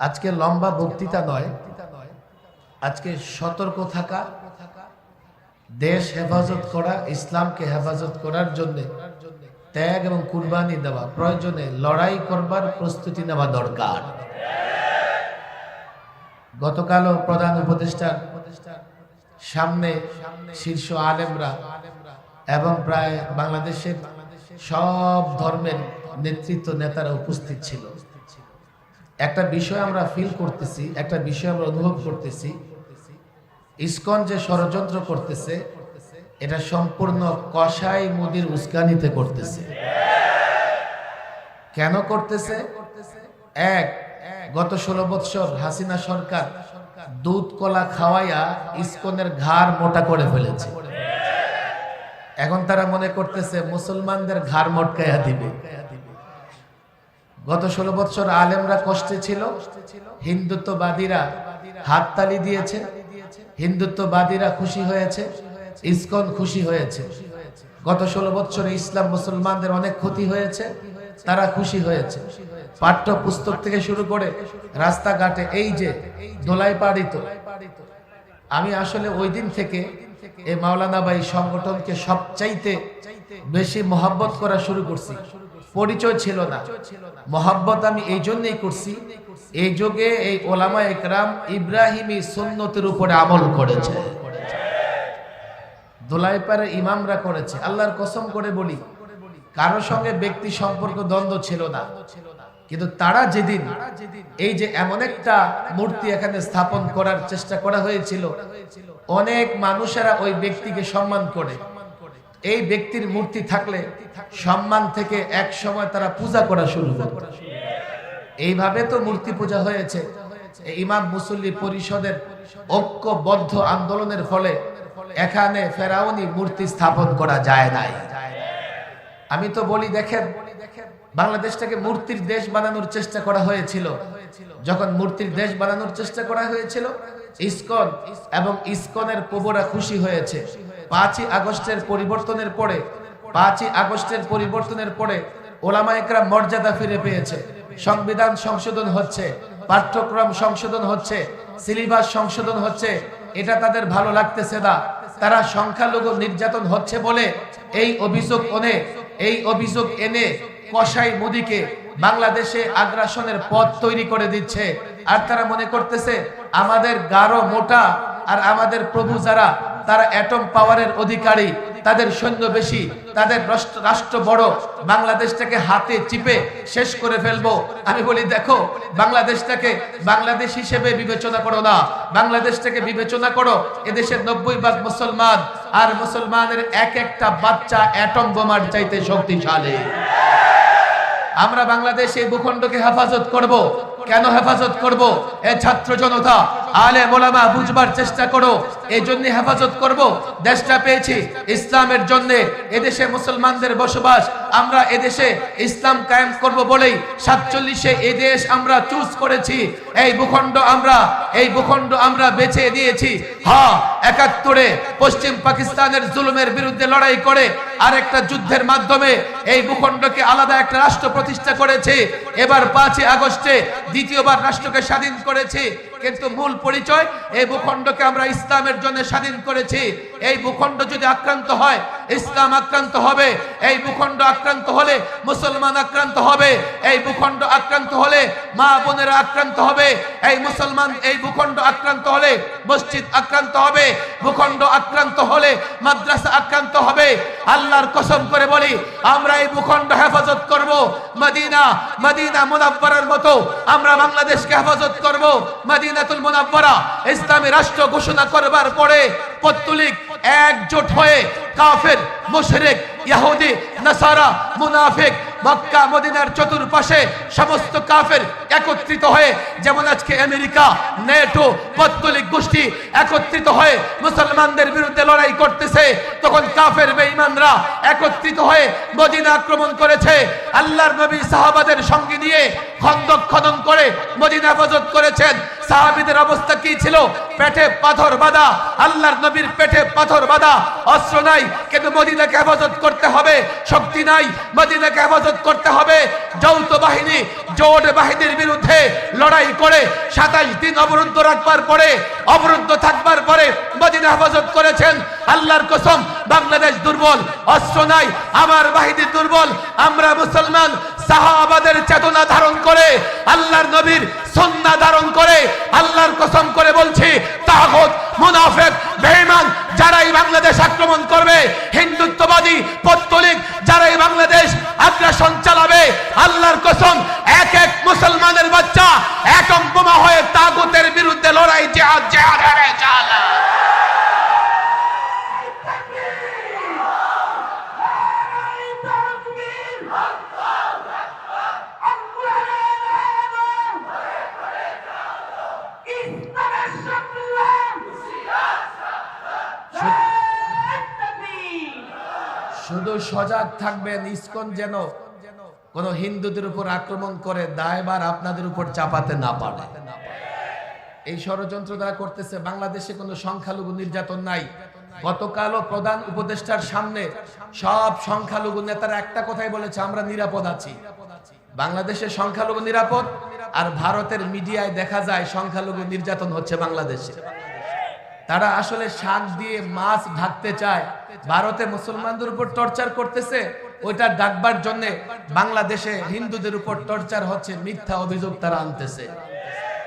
আজকে লম্বা বক্তৃতা নয়, আজকে সতর্ক থাকা, দেশ হেফাজত করা, ইসলামকে হেফাজত করার জন্য ত্যাগ এবং কুরবানি দেওয়া প্রয়োজনে লড়াই করবার প্রস্তুতি নেওয়া দরকার। গতকালও প্রধান উপদেষ্টার সামনে শীর্ষ আলেমরা এবং প্রায় বাংলাদেশের সব ধর্মের নেতৃত্ব নেতারা উপস্থিত ছিল। একটা বিষয় আমরা ফিল করতেছি, একটা বিষয় আমরা অনুভব করতেছি। ইসকন যে ষড়যন্ত্র করতেছে, এটা সম্পূর্ণ কষাই মুদির উস্কানিতে করতেছে। কেন করতেছে? এক, গত ষোলো বৎসর হাসিনা সরকার দুধ কলা খাওয়াইয়া ইসকনের ঘাড় মোটা করে ফেলেছে। এখন তারা মনে করতেছে, মুসলমানদের ঘাড় মটকাইয়া দিবে। গত ষোলো বৎসর আলেমরা কষ্টে ছিল। হিন্দুত্ববাদীরা হাততালি দিয়েছে। হিন্দুত্ববাদীরা খুশি হয়েছে। ইসকন খুশি হয়েছে। গত ষোলো বৎসরে ইসলাম মুসলমানদের অনেক ক্ষতি হয়েছে। তারা খুশি হয়েছে। পাঠ্য পুস্তক থেকে শুরু করে রাস্তাঘাটে এই যে দোলাই পাড়িত। আমি আসলে ওই দিন থেকে এই মাওলানা বাই সংগঠনকে সবচাইতে বেশি মহাব্বত করা শুরু করছি। পরিচয় ছিল না। মহাব্বত আমি এই জন্যই করছি। এই যুগে এই ওলামা একরাম ইব্রাহিমী সুন্নতের উপরে আমল করেছে। দোলাইপাড়ের ইমামরা করেছে। আল্লাহর কসম করে বলি কারোর সঙ্গে ব্যক্তি সম্পর্ক দ্বন্দ্ব ছিল না। কিন্তু তারা যেদিন এই যে এমন একটা মূর্তি এখানে স্থাপন করার চেষ্টা করা হয়েছিল, অনেক মানুষেরা ওই ব্যক্তিকে সম্মান করে। এই ব্যক্তির মূর্তি থাকলে সম্মান থেকে এক সময় তারা পূজা করা শুরু করত। এইভাবে তো মূর্তি পূজা হয়েছে। ইমাম মুসল্লি পরিষদের ঐক্যবদ্ধ আন্দোলনের ফলে এখানে ফেরাউনি মূর্তি স্থাপন করা যায় নাই। আমি তো বলি, দেখেন, বাংলাদেশটাকে মূর্তির দেশ বানানোর চেষ্টা করা হয়েছিল। যখন মূর্তির দেশ বানানোর চেষ্টা করা হয়েছিল, ইসকন এবং ইসকনের প্রভুরা খুশি হয়েছে। পাঁচই আগস্টের পরিবর্তনের পরে, পাঁচই আগস্টের পরিবর্তনের পরে ওলামা একরা মর্যাদা ফিরে পেয়েছে। সংবিধান সংশোধন হচ্ছে, পাঠ্যক্রম সংশোধন হচ্ছে, সিলেবাস সংশোধন হচ্ছে, এটা তাদের ভালো লাগতেছে না। তারা সংখ্যালঘু নির্যাতন হচ্ছে বলে এই অভিযোগ এনে এই অভিযোগ এনে কসাই মোদিকে বাংলাদেশে আগ্রাসনের পথ তৈরি করে দিচ্ছে। আর তারা মনে করতেছে, আমাদের গাঢ় মোটা আর আমাদের প্রভু যারা তারা অ্যাটম পাওয়ারের অধিকারী, তাদের সৈন্য বেশি, তাদের রাষ্ট্র বড়, বাংলাদেশটাকে হাতে চিপে শেষ করে ফেলব। আমি বলি, দেখো, বাংলাদেশটাকে বাংলাদেশ হিসেবে বিবেচনা করো না। বাংলাদেশটাকে বিবেচনা করো, এদেশের নব্বই ভাগ মুসলমান, আর মুসলমানের এক একটা বাচ্চা অ্যাটম বোমার চাইতে শক্তিশালী। আমরা বাংলাদেশ এই ভূখণ্ডকে হেফাজত করব। কেন হেফাজত করব? এ ছাত্র জনতা আলে মোলামা, বুঝবার চেষ্টা করো। এই জন্য হেফাজত করব। দেশটা পেয়েছি ইসলামের জন্য। এদেশে মুসলমানদের বসবাস। আমরা এদেশে ইসলাম কায়েম করব বলেই সাতচল্লিশে এই দেশ আমরা চুজ করেছি। এই ভূখণ্ড আমরা, এই ভূখণ্ড আমরা বেছে দিয়েছি হ্যাঁ একাত্তরে পশ্চিম পাকিস্তানের জুলুমের বিরুদ্ধে লড়াই করে আরেকটা যুদ্ধের মাধ্যমে এই ভূখণ্ডকে আলাদা একটা রাষ্ট্র প্রতিষ্ঠা করেছে। এবার পাঁচই আগস্টে দ্বিতীয়বার রাষ্ট্রকে স্বাধীন করেছে। কিন্তু মূল পরিচয় এই ভূখণ্ডকে আমরা ইসলামের জন্য স্বাধীন করেছি। এই ভূখণ্ড যদি আক্রান্ত হয়, ইসলাম আক্রান্ত হবে। এই ভূখণ্ড আক্রান্ত হলে মুসলমান আক্রান্ত হবে। এই ভূখণ্ড আক্রান্ত হলে মা বোনেরা আক্রান্ত হবে। এই মুসলমান এই ভূখণ্ড আক্রান্ত হলে মসজিদ আক্রান্ত হবে। ভূখণ্ড আক্রান্ত হলে মাদ্রাসা আক্রান্ত হবে। আল্লাহর কসম করে বলি, আমরা এই ভূখণ্ড হেফাজত করব। মদিনা মদিনা মুনাব্বরের মতো আমরা বাংলাদেশকে হেফাজত করব। মদিনাতুল মুনাব্বরা, ইসলামী রাষ্ট্র ঘোষণা করবার পরে পত্তলিক একজোট হয়ে কাফের, মুশরিক ইহুদি নাসারা, মুনাফিক, মক্কা, মদিনার চতুর্পাশে সমস্ত কাফের একত্রিত হয়ে, যেমন আজকে আমেরিকা, নেটো পত্তলিক গোষ্ঠী একত্রিত হয়ে মুসলমানদের বিরুদ্ধে লড়াই করতেছে, তখন কাফের বেঈমানরা একত্রিত হয়ে মদিনা আক্রমণ করেছে। আল্লাহর নবী সাহাবাদের সঙ্গে নিয়ে খন্দক খনন করে মদিনা হেফাজত করেছেন। সাহাবিদের অবস্থা কি ছিল? পেটে পাথর বাঁধা, আল্লাহর নবীর পেটে পাথর বাঁধা, অস্ত্র নাই, কিন্তু মদিনাকে হেফাজত করতে হবে, শক্তি নাই, মদিনাকে হেফাজত করতে হবে। যৌথ বাহিনী, জোট বাহিনীর বিরুদ্ধে লড়াই করে সাতাইশ দিন অবরুদ্ধ রাখবার পরে, অবরুদ্ধ থাকবার পরে মদিনা হেফাজত করেছেন। আল্লাহর কসম, বাংলাদেশ দুর্বল, অস্ত্র নাই, আমার বাহিনী দুর্বল, আমরা মুসলমান সাহাবাদের চেতনা ধারণ করে, আল্লাহর নবীর সন্না ধারণ করে, আল্লাহর কসম করে বলছি তাহত মুনাফেক, বেঈমান, যারাই বাংলাদেশ আক্রমণ করবে, হিন্দুত্ববাদী, পত্তলিক, যারাই বাংলাদেশ আগ্রাসন চালাবে, আল্লাহর কসম, এক এক মুসলমানের বাচ্চা একম বোমা হয়ে তাগুতের বিরুদ্ধে লড়াই, জেহাদ জেহাদ, হারে চালা শুধু সজাগ থাকবেন, ইসকন যেন কোন হিন্দুদের উপর আক্রমণ করে দায়বার আপনাদের উপর চাপাতে না পারে। এই ষড়যন্ত্র দ্বারা করতেছে, বাংলাদেশে কোনো সংখ্যালঘু নির্যাতন নাই। গতকালও প্রধান উপদেষ্টার সামনে সব সংখ্যালঘু নেতারা একটা কথাই বলেছে, আমরা নিরাপদ আছি। বাংলাদেশে সংখ্যালঘু নিরাপদ আর ভারতের মিডিয়ায় দেখা যায় সংখ্যালঘু নির্যাতন হচ্ছে বাংলাদেশে। তারা আসলে শাক দিয়ে মাছ ঢাকতে চায়। ভারতে মুসলমানদের উপর টর্চার করতেছে। ওইটা ডাকবার জন্য বাংলাদেশে হিন্দুদের উপর টর্চার হচ্ছে, মিথ্যা অভিযোগ তারা আনতেছে।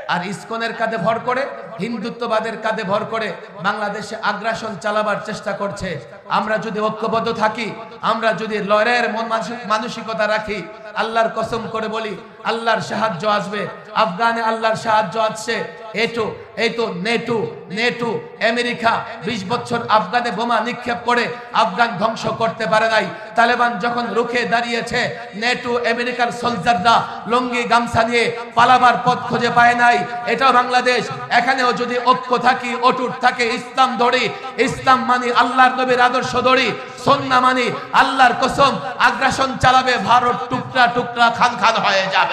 আর ইসকনের কাঁধে ভর করে, হিন্দুত্ববাদের কাঁধে ভর করে বাংলাদেশে আগ্রাসন চালাবার চেষ্টা করছে। আমরা যদি ঐক্যবদ্ধ থাকি, আমরা যদি লড়াইয়ের মন মানসিক- মানসিকতা রাখি, আল্লাহর কসম করে বলি আল্লাহর সাহায্য আসবে। আফগানে আল্লাহর সাহায্য আসছে। এটো এই তো নেটু নেটু, আমেরিকা বিশ বছর আফগানে বোমা নিক্ষেপ করে আফগান ধ্বংস করতে পারে নাই। তালেবান যখন রুখে দাঁড়িয়েছে, নেটু, আমেরিকার সোলজাররা লঙ্গি, গামছা নিয়ে পালাবার পথ খুঁজে পায় নাই। এটাও বাংলাদেশ। এখানেও যদি ঐক্য থাকি, অটুট থাকে, ইসলাম ধরি, ইসলাম মানি, আল্লাহর নবীর আদর্শ ধরি, সন্না মানি, আল্লাহর কসম, আগ্রাসন চালাবে, ভারত টুকরা টুকরা খান খান হয়ে যাবে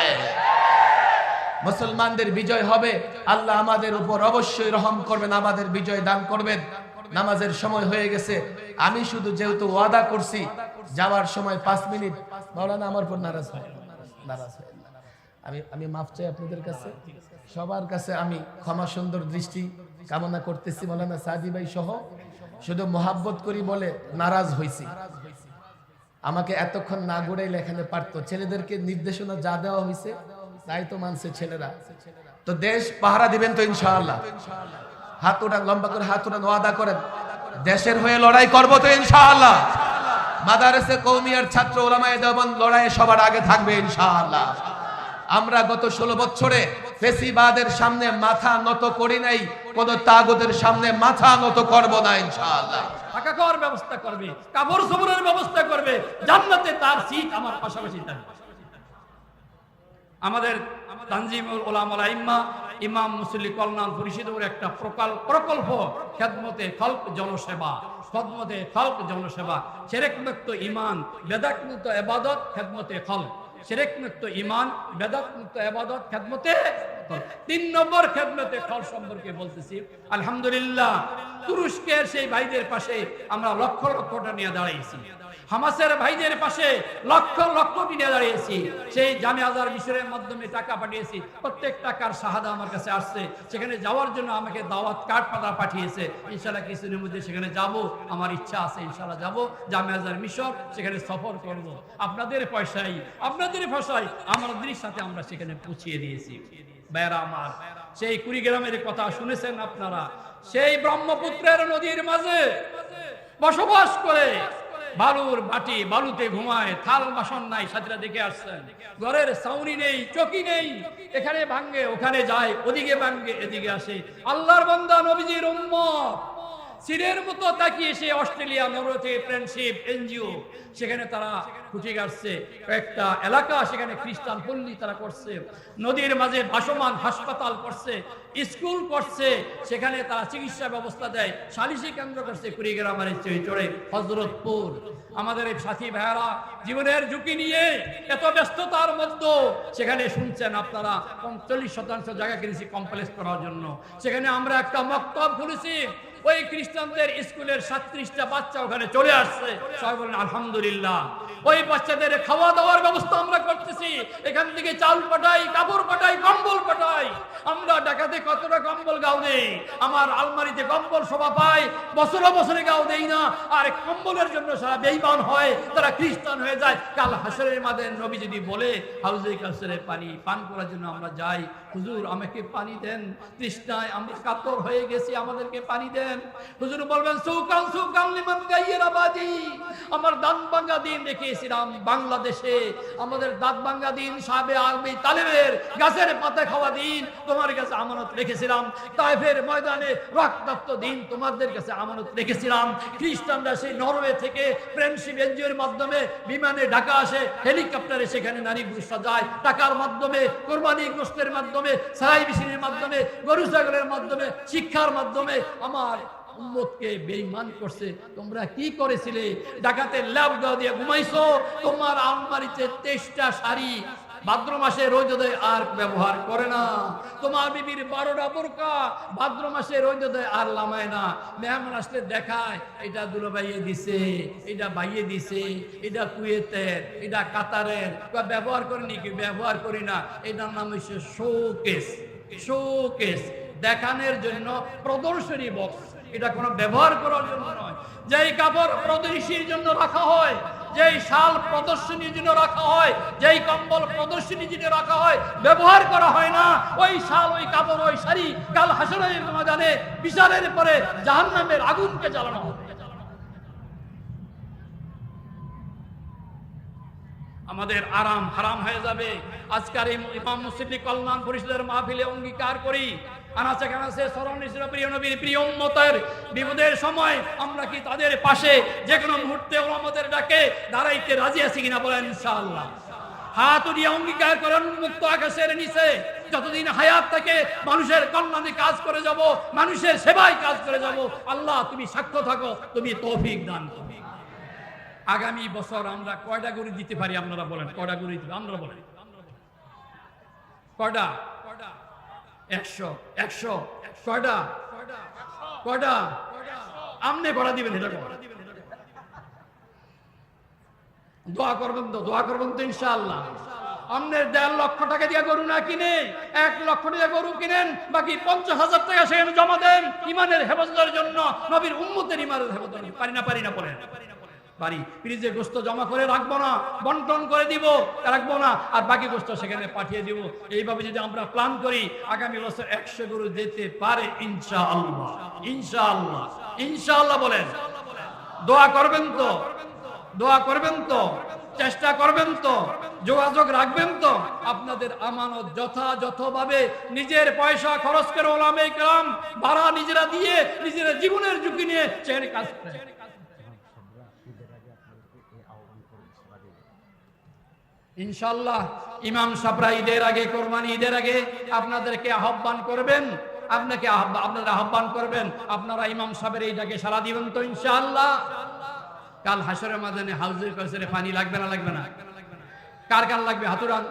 মুসলমানদের বিজয় হবে। আল্লাহ আমাদের উপর অবশ্যই রহম করবেন, আমাদের বিজয় দান করবেন। নামাজের সময় হয়ে গেছে। আমি শুধু যেহেতু ওয়াদা করছি, যাওয়ার সময় পাঁচ মিনিট। মাওলানা, আমার উপর নারাজ হয়। নারাজ হয়। আমি আমি মাফ চাই আপনাদের কাছে। সবার কাছে আমি ক্ষমা সুন্দর দৃষ্টি কামনা করতেছি। মাওলানা সাদি ভাই সহ শুধু মোহাব্বত করি বলে নারাজ হইছি। আমাকে এতক্ষণ না ঘুরাইলে এখানে পারতো। ছেলেদেরকে নির্দেশনা যা দেওয়া হয়েছে তাই তো মানছে ছেলেরা। তো দেশ পাহারা দিবেন তো ইনশাআল্লাহ। হাত উঠান, লম্বা করে হাত উঠান, ওয়াদা করেন। দেশের হয়ে লড়াই করব তো ইনশাআল্লাহ। মাদারেসে কৌমিয়ার ছাত্র ওলামায়ে দেওবন্দ লড়াইয়ে সবার আগে থাকবে ইনশাআল্লাহ। আমরা গত ষোলো বছরে ফেসিবাদের সামনে মাথা নত করি নাই, কোন তাগুদের সামনে মাথা নত করব না ইনশাআল্লাহ। থাকা খাওয়ার ব্যবস্থা করবে, কাপড় সবরের ব্যবস্থা করবে, জান্নাতে তার সিট আমার পাশাপাশি থাকবে। আমাদের তানজিমুল ইম্মা কল্যাণ পরিষদের একটা প্রকল্প খেদমতে জনসেবা, খদমতে খল্ক জনসেবা সেরেক মুক্ত ইমান বেদাক মুক্ত এবাদত, খেদমতে খল্ক। সেরেক মুক্ত ইমান বেদাত মুক্ত এবাদত, খেদমতে তিন নম্বর খেদমতে খল সম্পর্কে বলতেছি, আলহামদুলিল্লাহ তুরস্কের সেই ভাইদের পাশে আমরা লক্ষ লক্ষটা নিয়ে দাঁড়াইছি হামাসের ভাইদের পাশে লক্ষ লক্ষ নিয়ে দাঁড়িয়েছি। সেই জামে আজার মিশরের মাধ্যমে টাকা পাঠিয়েছি, প্রত্যেক টাকার সাহায্য আমার কাছে আসছে। সেখানে যাওয়ার জন্য আমাকে দাওয়াত কার্ড পাতা পাঠিয়েছে। ইনশাল্লাহ কিছুদিনের মধ্যে সেখানে যাব, আমার ইচ্ছা আছে ইনশাল্লাহ যাব। জামে আজার মিশর, সেখানে সফর করব। আপনাদের পয়সায় আপনাদের ভাষায় আমাদের সাথে আমরা সেখানে পৌঁছিয়ে দিয়েছি। সেই কুড়িগ্রামের কথা শুনেছেন আপনারা। সেই ব্রহ্মপুত্রের নদীর মাঝে বসবাস করে বালুর বাটি বালুতে ঘুমায়, থাল বাসন নাই সাথীরা দেখে আসছেন। ঘরের সাউনি নেই, চকি নেই, এখানে ভাঙ্গে, ওখানে যায়, ওদিকে ভাঙ্গে, এদিকে আসে। আল্লাহর বন্দা, নবীজির উম্মত। সিরের মতো তাকিয়ে সে অস্ট্রেলিয়া নরওয়ে ফ্রেন্ডশিপ, এনজিও, সেখানে তারা খুঁটি গাড়ছে কয়েকটা এলাকা সেখানে খ্রিস্টান পল্লী তারা করছে। নদীর মাঝে ভাসমান হাসপাতাল করছে, স্কুল করছে, সেখানে তারা চিকিৎসা ব্যবস্থা দেয়, সালিশি কেন্দ্র করছে কুড়িগ্রামের চড়ে হজরতপুর। আমাদের এই সাথী ভাইয়ারা, জীবনের ঝুঁকি নিয়ে এত ব্যস্ততার মধ্যে সেখানে শুনছেন আপনারা, পঞ্চল্লিশ শতাংশ জায়গা কিনেছি কমপ্লেক্স করার জন্য। সেখানে আমরা একটা মক্তব খুলেছি ওই খ্রিস্টানদের স্কুলের সাতত্রিশটা বাচ্চা ওখানে চলে আসছে। সবাই বলেন আলহামদুলিল্লাহ। ওই বাচ্চাদের খাওয়া দাওয়ার ব্যবস্থা আমরা করতেছি। এখান থেকে চাল পাঠাই, কাপড় পাঠাই, কম্বল পাঠাই। আমরা ডাকাতে কতটা কম্বল গাও নেই আমার আলমারিতে কম্বল শোভা পায়, বছরে বছরে গাও দেই না। আর কম্বলের জন্য সারা বেইমান হয়, তারা খ্রিস্টান হয়ে যায়। কাল হাসরের মাদের নবী যদি বলে, হাউজে কাসরে পানি পান করার জন্য আমরা যাই। হুজুর, আমাকে পানি দেন। তৃষ্ণায় আমরা কাতর হয়ে গেছি, আমাদেরকে পানি দেন। হুজুর বলবেন, সুকান সুকান লিমান গাইয়ের আবাদি। আমার দান ভাঙ্গা দিন দেখিয়েছিলাম বাংলাদেশে। আমাদের দাঁত ভাঙ্গা দিন, সাবে আলমি তালেবের গাছের পাতা খাওয়া দিন, তোমার কাছে আমানত রেখেছিলাম। তাইফের ময়দানে রক্তাক্ত দিন, তোমাদের কাছে আমানত রেখেছিলাম। খ্রিস্টানরা সেই নরওয়ে থেকে ফ্রেন্ডশিপ এনজিওর মাধ্যমে বিমানে ঢাকা আসে, হেলিকপ্টারে সেখানে নারী পুরুষরা যায় টাকার মাধ্যমে, কোরবানি গোষ্ঠের মাধ্যমে, সারাই বিশিনের মাধ্যমে, গরু ছাগলের মাধ্যমে, শিক্ষার মাধ্যমে, আমার উম্মতকে বেঈমান করছে। তোমরা কি করেছিলে? ডাকাতের দেওয়া দিয়ে ঘুমাইছো? তোমার আলমারিতে তেইশটা শাড়ি। ভাদ্র মাসে রোজোদয় আর ব্যবহার করে না। তোমার বিবির বারোটা বোরকা। ভাদ্র মাসে আর লামায় না। মেহমান আসলে দেখায়, এটা দুলো দিছে, এটা বাইয়ে দিছে, এটা কুয়েতের, এটা কাতারের। ব্যবহার করিনি কি? ব্যবহার করি না। এটার নাম হচ্ছে শোকেস। শোকেস। দেখানোর জন্য প্রদর্শনী বক্স। এটা কোনো ব্যবহার করার জন্য নয়। যেই কাপড় প্রদর্শীর জন্য রাখা হয়, যেই শাল প্রদর্শনীর জন্য রাখা হয়, যেই কম্বল প্রদর্শনীর জন্য রাখা হয়, ব্যবহার করা হয় না। ওই শাল, ওই কাপড়, ওই শাড়ি কাল হাসরের ময়দানে বিচারের পরে জাহান্নামের আগুনকে জ্বালানো হবে। আমাদের আরাম হারাম হয়ে যাবে। আজকের এই ইমাম মুসলিম কল্যাণ পরিষদের মাহফিলে অঙ্গীকার করি। দাঁড়াইতে রাজি আছি কিনা বলেন অঙ্গীকার যতদিন হায়াত থাকে, মানুষের কল্যাণে কাজ করে যাব, মানুষের সেবায় কাজ করে যাব। আল্লাহ, তুমি সাক্ষ্য থাকো, তুমি তৌফিক দান করো। আগামী বছর আমরা কয়টা গরু দিতে পারি আপনারা বলেন? কয়টা গরু দিতে আমরা বলেন। কয়টা? একশো। একশো। কয়টা? কয়টা? আমনে করা দিবেন এটা। দোয়া করবেন তো, দোয়া করবেন তো ইনশাআল্লাহ। আমনের দেড় লক্ষ টাকা দিয়ে গরু না কিনে, এক লক্ষ টাকা গরু কিনেন, বাকি পঞ্চাশ হাজার টাকা সেখানে জমা দেন, ইমানের হেফাজতের জন্য, নবীর উম্মতের ইমানের হেফাজত। পারি না পারি না বলেন। বাড়ি। ফ্রিজে গোস্ত জমা করে রাখব না, বন্টন করে দিব, রাখব না, আর বাকি গোস্ত সেখানে পাঠিয়ে দিব। এইভাবে যদি আমরা প্ল্যান করি, আগামী বছর একশো গরু যেতে পারে ইনশাআল্লাহ। ইনশাআল্লাহ। ইনশাআল্লাহ বলেন। দোয়া করবেন তো? দোয়া করবেন তো? চেষ্টা করবেন তো? যোগাযোগ রাখবেন তো? আপনাদের আমানত যথাযথভাবে নিজের পয়সা খরচ করে ওলামে কালাম ভাড়া নিজেরা দিয়ে নিজেরা জীবনের ঝুঁকি নিয়ে সেখানে কাজ করেন। ইনশাল্লাহ ইমাম সাবরা ঈদের আগে, কোরবানি ঈদের আগে আপনাদেরকে আহ্বান করবেন। আপনাকে আপনারা আহ্বান করবেন, আপনারা ইমাম সাহেবের এইটাকে সারা দিবেন তো ইনশাআল্লাহ। কাল হাসরের মাদানে হাউজের কাছে পানি লাগবে না লাগবে না? কার কার লাগবে? হাতুরান?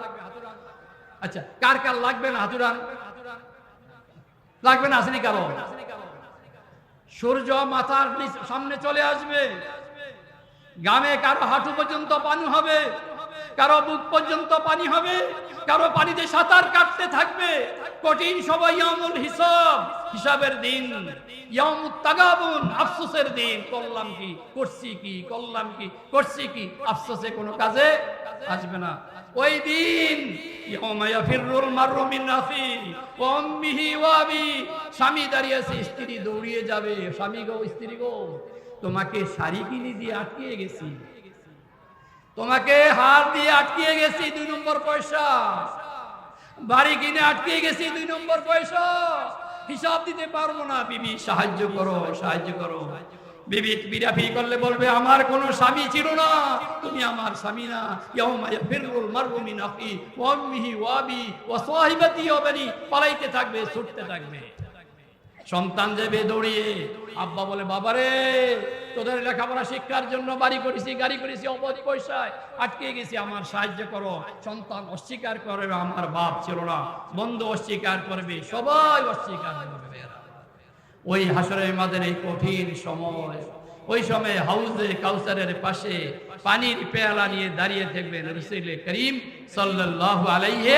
আচ্ছা কার কার লাগবে না, হাতুরান? লাগবে না, আসেনি কারও? সূর্য মাথার সামনে চলে আসবে। গ্রামে কারও হাঁটু পর্যন্ত পানি হবে। কারও বুক পর্যন্ত পানি হবে, কারও পানিতে সাঁতার কাটতে থাকবে। কঠিন সবাই ইয়ামুল হিসাব, হিসাবের দিন। ইয়ামুত তাগাবুন, আফসোসের দিন। করলাম কি, করছি কি, করলাম কি, করছি কি, আফসোসে কোনো কাজে আসবে না। ওই দিন স্বামী দাঁড়িয়ে আছে, স্ত্রী দৌড়িয়ে যাবে। স্বামী গো, স্ত্রী গো, তোমাকে শাড়ি কিনে দিয়ে আটকিয়ে গেছি। তোমাকে হার দিয়ে আটকিয়ে গেছি দুই নম্বর পয়সা। বাড়ি কিনে আটকিয়ে গেছি দুই নম্বর পয়সা। হিসাব দিতে পারব না, বিবি, সাহায্য করো সাহায্য করো। বিবি, বিরাফি করলে বলবে, আমার কোনো স্বামী ছিল না। তুমি আমার স্বামী না। ইয়াউমা ইয়াফিরুল মারউ মিন আখি ওয়া উম্মিহি ওয়া আবি ওয়া সাহিবাতি পালাইতে থাকবে, ছুটতে থাকবে। সন্তান যাবে দৌড়িয়ে। আব্বা বলে, বাবারে তোদের লেখাপড়া শিক্ষার জন্য বাড়ি করেছি, গাড়ি করেছি, অবধি পয়সায়। আটকে গেছি, আমার সাহায্য করো। সন্তান অস্বীকার করবে, আমার বাপ ছিল না। বন্ধু অস্বীকার করবে, সবাই অস্বীকার করবে ওই হাসরের মাদের এই কঠিন সময়, ওই সময় হাউজে কাউসারের পাশে পানির পেয়ালা নিয়ে দাঁড়িয়ে থাকবেন রসুল করিম সাল্লাল্লাহু আলাইহি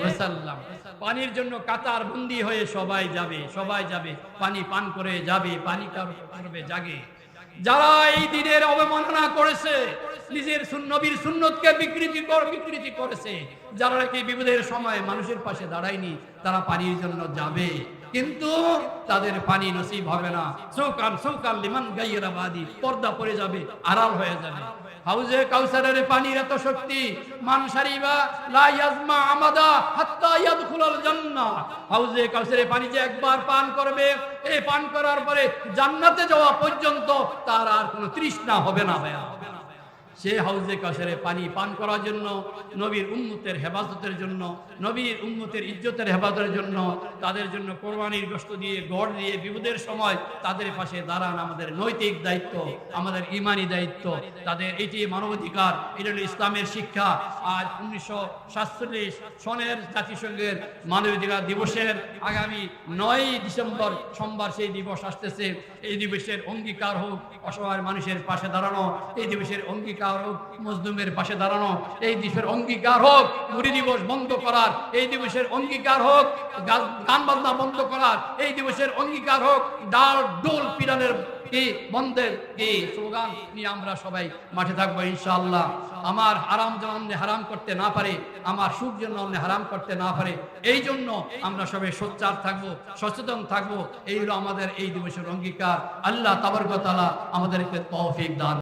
ওয়াসাল্লাম। পানির জন্য কাতার বন্দি হয়ে সবাই যাবে সবাই যাবে। পানি পান করে যাবে, পানি কার- করবে, জাগে। যারা এই দিনের অবমাননা করেছে, নিজের নবীর সুন্নতকে বিকৃতি বিকৃতি করেছে, যারা নাকি বিপদের সময় মানুষের পাশে দাঁড়ায়নি, তারা পানির জন্য যাবে। কিন্তু তাদের পানি নসিব হবে না। সৌকান সৌকান লিমান গাইয়েরা বাদি পর্দা পড়ে যাবে, আড়াল হয়ে যাবে। হাউজে কাউসারের পানির এত শক্তি, মান সারিবা, লা ইয়াজমা আমাদা, হাত্তা ইয়াদখুলাল জান্নাহ। হাউজে কাউসারের পানি যে একবার পান করবে এই পান করার পরে জান্নাতে যাওয়া পর্যন্ত তার আর কোনো তৃষ্ণা হবে না। ভাইয়া সে হাউজে কাউসারে পানি পান করার জন্য, নবীর উম্মতের হেফাজতের জন্য, নবীর উম্মতের ইজ্জতের হেফাজতের জন্য, তাদের জন্য কোরবানির গোস্ত দিয়ে গড় দিয়ে বিপদের সময় তাদের পাশে দাঁড়ান আমাদের নৈতিক দায়িত্ব, আমাদের ইমানি দায়িত্ব। তাদের এটি মানবাধিকার এটা ইসলামের শিক্ষা। আর উনিশশো সাতচল্লিশ সনের জাতিসংঘের মানবাধিকার দিবসের আগামী নয় ডিসেম্বর সোমবার সেই দিবস আসতেছে। এই দিবসের অঙ্গীকার হোক, অসহায় মানুষের পাশে দাঁড়ানো, এই দিবসের অঙ্গীকার হোক মজদুমের পাশে দাঁড়ানো, এই দিবসের অঙ্গীকার হোক, মুড়ি দিবস বন্ধ করার, এই দিবসের অঙ্গীকার হোক, গান বাজনা বন্ধ করার, এই দিবসের অঙ্গীকার হোক, ডাল, ডোল পিরানের আমরা সুখ হারাম করতে না পারে, এই জন্য আমরা সবাই সোচ্চার থাকব, সচেতন থাকব, এই হলো আমাদের এই দিবসের অঙ্গীকার। আল্লাহ তাবরকতালা আমাদেরকে তৌফিক দান